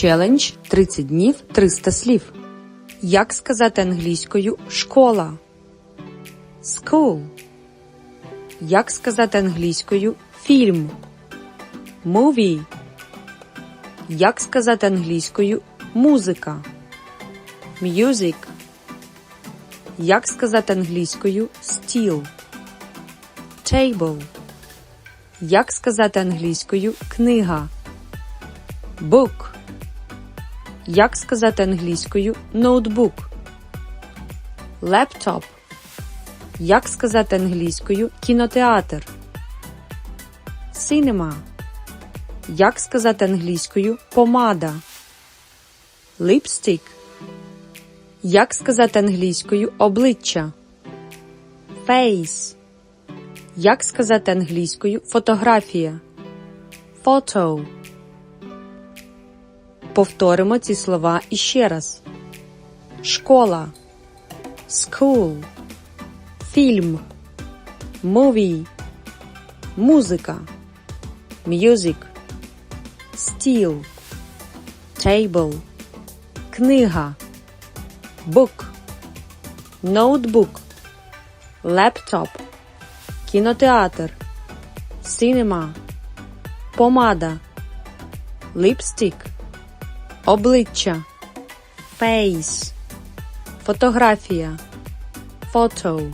Челендж 30 днів 300 слів. Як сказати англійською школа? School. Як сказати англійською фільм? Movie. Як сказати англійською музика? Music. Як сказати англійською стіл? Table. Як сказати англійською книга? Book. Як сказати англійською ноутбук? Лептоп. Як сказати англійською кінотеатр? Cinema. Як сказати англійською помада? Lipstick. Як сказати англійською обличчя? Face. Як сказати англійською фотографія? Photo. Повторимо ці слова іще раз. Школа. School. Фільм. Movie. Музика. Music. Стіл. Table. Книга. Book. Ноутбук. Лептоп. Кінотеатр. Cinema. Помада. Ліпстик. Обличчя. Face. Фотографія. Photo.